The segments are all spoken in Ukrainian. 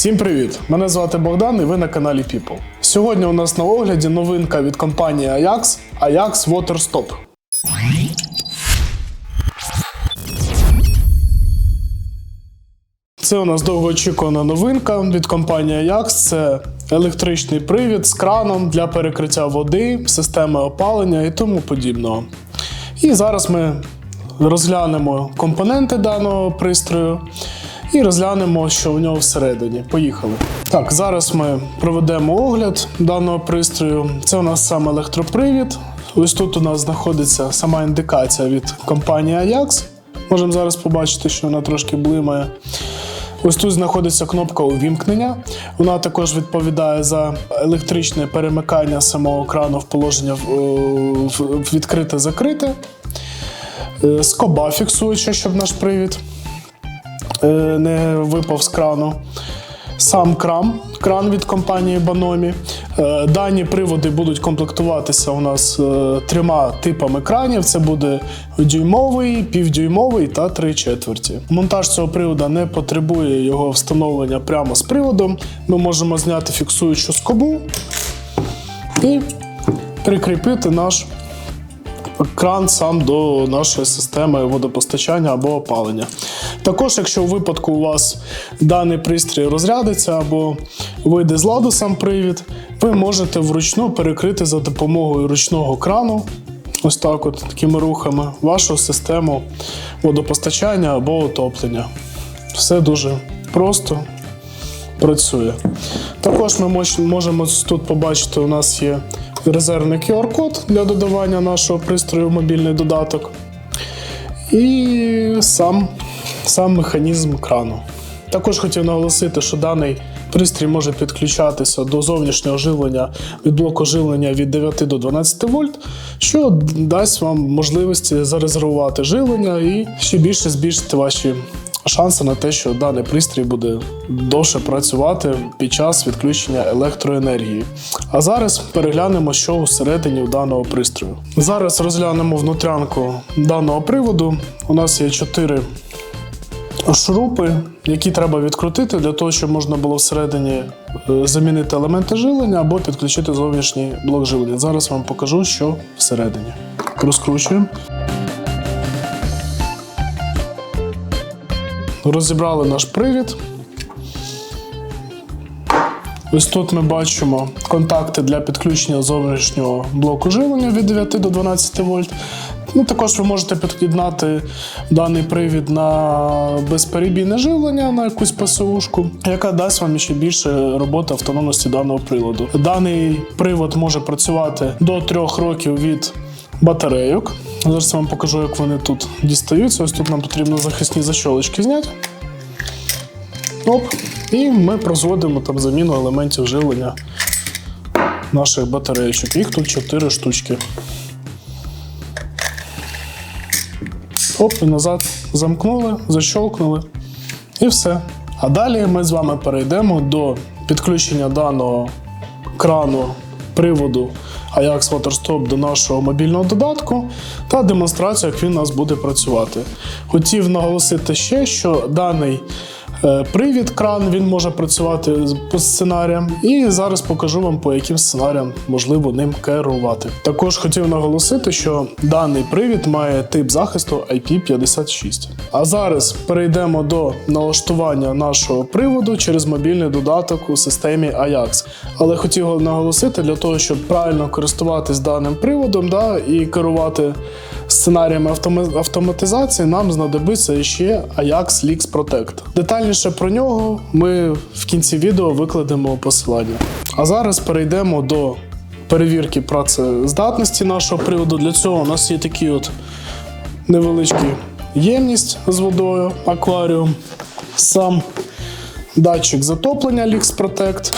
Всім привіт! Мене звати Богдан і ви на каналі People. Сьогодні у нас на огляді новинка від компанії Ajax Ajax Water Stop. Це у нас довгоочікувана новинка від компанії Ajax. Це електричний привід з краном для перекриття води, системи опалення і тому подібного. І зараз ми розглянемо компоненти даного пристрою і розглянемо, що в нього всередині. Поїхали. Так, зараз ми проведемо огляд даного пристрою. Це у нас сам електропривід. Ось тут у нас знаходиться сама індикація від компанії Ajax. Можемо зараз побачити, що вона трошки блимає. Ось тут знаходиться кнопка увімкнення. Вона також відповідає за електричне перемикання самого крану в положення відкрите-закрите. Е, Скоба фіксуюча, щоб наш привід не випав з крану. Сам кран, кран від компанії Bonomi. Е, Дані приводи будуть комплектуватися у нас е, трьома типами кранів: це буде дюймовий, півдюймовий та три четверті. Монтаж цього привода не потребує його встановлення прямо з приводом. Ми можемо зняти фіксуючу скобу і прикріпити наш кран сам до нашої системи водопостачання або опалення. Також, якщо у випадку у вас даний пристрій розрядиться або вийде з ладу сам привід, ви можете вручну перекрити за допомогою ручного крану, ось так от такими рухами, вашу систему водопостачання або отоплення. Все дуже просто працює. Також ми можемо тут побачити, у нас є резервний QR-код для додавання нашого пристрою в мобільний додаток. І сам, сам механізм крану. Також хотів наголосити, що даний пристрій може підключатися до зовнішнього живлення від блоку живлення від 9 до 12 вольт, що дасть вам можливості зарезервувати живлення і ще більше збільшити ваші шанси на те, що даний пристрій буде довше працювати під час відключення електроенергії. А зараз переглянемо, що всередині даного пристрою. Зараз розглянемо внутрянку даного приводу. У нас є 4 шурупи, які треба відкрутити для того, щоб можна було всередині е, замінити елементи живлення або підключити зовнішній блок живлення. Зараз вам покажу, що всередині. Розкручуємо. Розібрали наш привід. Ось тут ми бачимо контакти для підключення зовнішнього блоку живлення від 9 до 12 вольт. Ну, також ви можете під'єднати даний привід на безперебійне живлення на якусь ПСУшку, яка дасть вам ще більше роботи автономності даного приладу. Даний привод може працювати до 3 років від батарейок. Зараз я вам покажу, як вони тут дістаються. Ось тут нам потрібно захисні защолочки зняти. Оп. І ми прозводимо там заміну елементів живлення наших батареїчок. Їх тут 4 штучки. Оп, і назад замкнули, защолкнули. І все. А далі ми з вами перейдемо до підключення даного крану приводу Ajax WaterStop до нашого мобільного додатку та демонстрацію, як він у нас буде працювати. Хотів наголосити ще, що даний привід кран він може працювати по сценаріям, і зараз покажу вам, по яким сценаріям можливо ним керувати. Також хотів наголосити, що даний привід має тип захисту IP56. А зараз перейдемо до налаштування нашого приводу через мобільний додаток у системі Ajax. Але хотів наголосити для того, щоб правильно користуватись даним приводом да, і керувати сценаріями автоматизації, нам знадобиться ще Ajax Leaks Protect. Детальніше про нього ми в кінці відео викладемо посилання. А зараз перейдемо до перевірки працездатності нашого приводу. Для цього у нас є такі от невеличкі ємність з водою, акваріум, сам датчик затоплення Leaks Protect.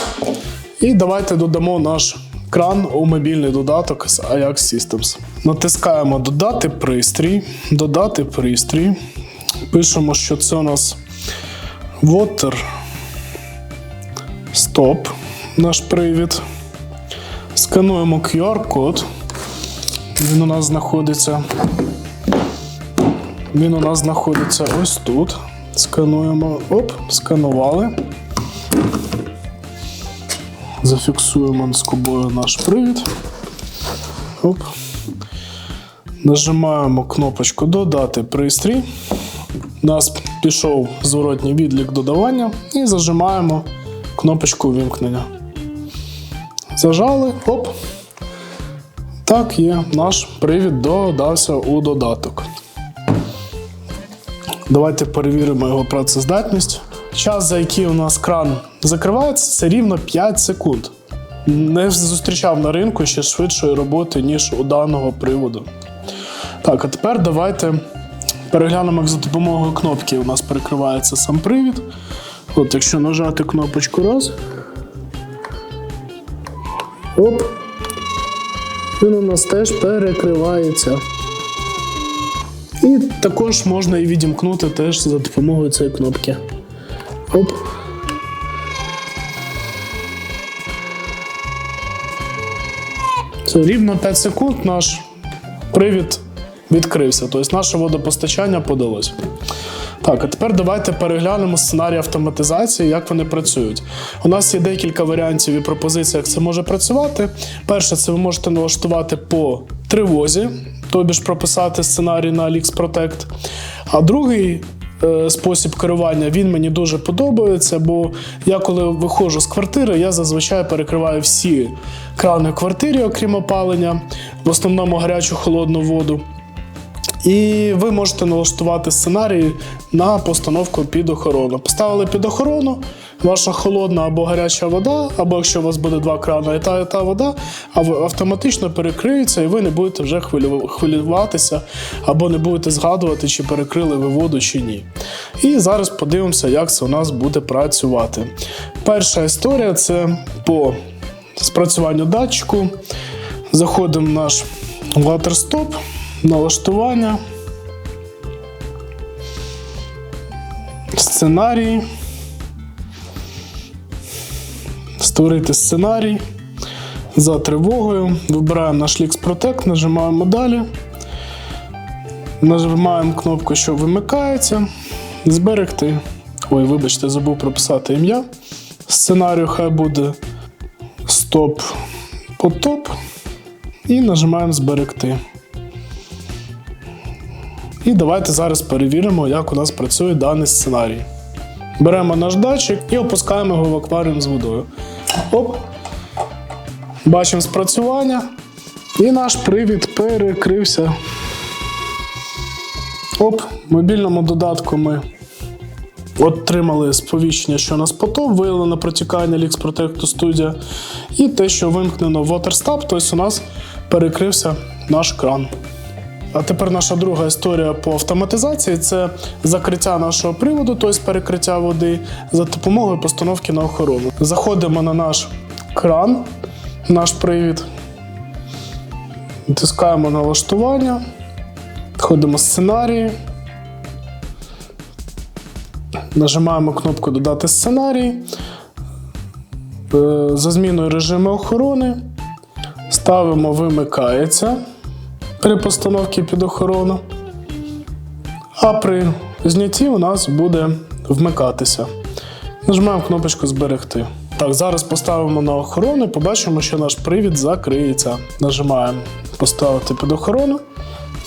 І давайте додамо наш кран у мобільний додаток з Ajax Systems. Натискаємо Додати пристрій, додати пристрій. Пишемо, що це у нас Water Stop, наш привід. Скануємо QR-код. Він у нас знаходиться. Він у нас знаходиться ось тут. Скануємо. Оп, сканували. Зафіксуємо скобою наш привід. Оп. Нажимаємо кнопочку Додати пристрій. Нас пішов зворотній відлік додавання і зажимаємо кнопочку увімкнення. Зажали, оп. Так, є, наш привід додався у додаток. Давайте перевіримо його працездатність. Час, за який у нас кран закривається, це рівно 5 секунд. Не зустрічав на ринку ще швидшої роботи, ніж у даного приводу. Так, а тепер давайте переглянемо, як за допомогою кнопки у нас перекривається сам привід. От, якщо нажати кнопочку раз. Оп. Він у нас теж перекривається. І також можна і відімкнути теж за допомогою цієї кнопки. Оп. Це рівно 5 секунд наш привід відкрився. Тобто наше водопостачання подалось. Так, а тепер давайте переглянемо сценарій автоматизації, як вони працюють. У нас є декілька варіантів і пропозицій, як це може працювати. Перше, це ви можете налаштувати по тривозі, тобі ж прописати сценарій на Alix Protect. А другий е, спосіб керування він мені дуже подобається, бо я коли виходжу з квартири, я зазвичай перекриваю всі крани в квартирі, окрім опалення, в основному гарячу холодну воду. І ви можете налаштувати сценарій на постановку під охорону. Поставили під охорону, ваша холодна або гаряча вода, або якщо у вас буде два крани, і та, і та вода ав- автоматично перекриється, і ви не будете вже хвилюватися, або не будете згадувати, чи перекрили ви воду, чи ні. І зараз подивимося, як це у нас буде працювати. Перша історія це по спрацюванню датчику. Заходимо в наш WaterStop, налаштування, сценарій, створити сценарій за тривогою. Вибираємо наш Lix Protect, нажимаємо далі. Нажимаємо кнопку, що вимикається. Зберегти. Ой, вибачте, забув прописати ім'я. Сценарію хай буде стоп потоп. І нажимаємо зберегти. І давайте зараз перевіримо, як у нас працює даний сценарій. Беремо наш датчик і опускаємо його в акваріум з водою. Оп. Бачимо спрацювання. І наш привід перекрився. Оп, мобільному додатку ми отримали сповіщення, що нас потоп, виявлено протікання Protect Studio. І те, що вимкнено WaterStop, тобто у нас перекрився наш кран. А тепер наша друга історія по автоматизації. Це закриття нашого приводу, тобто перекриття води, за допомогою постановки на охорону. Заходимо на наш кран, наш привід, натискаємо налаштування, входимо сценарії, нажимаємо кнопку Додати сценарій. Е, За зміною режиму охорони ставимо вимикається при постановці під охорону. А при знятті у нас буде вмикатися. Нажимаємо кнопочку Зберегти. Так, зараз поставимо на охорону і побачимо, що наш привід закриється. Нажимаємо Поставити під охорону.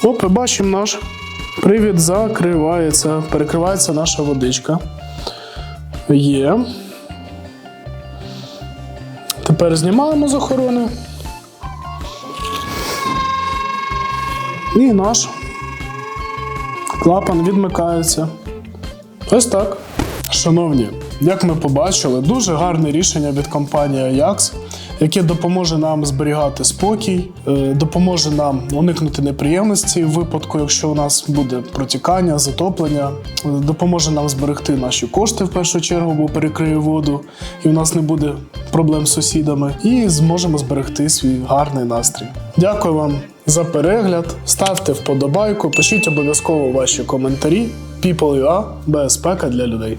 Оп, і бачимо, наш привід закривається. Перекривається наша водичка. Є. Тепер знімаємо з охорони. І наш клапан відмикається. Ось так. Шановні, як ми побачили, дуже гарне рішення від компанії Ajax, яке допоможе нам зберігати спокій, е, допоможе нам уникнути неприємності в випадку, якщо у нас буде протікання, затоплення, е, допоможе нам зберегти наші кошти в першу чергу, бо перекриє воду, і у нас не буде проблем з сусідами, і зможемо зберегти свій гарний настрій. Дякую вам за перегляд. Ставте вподобайку, пишіть обов'язково ваші коментарі. People.ua – безпека для людей.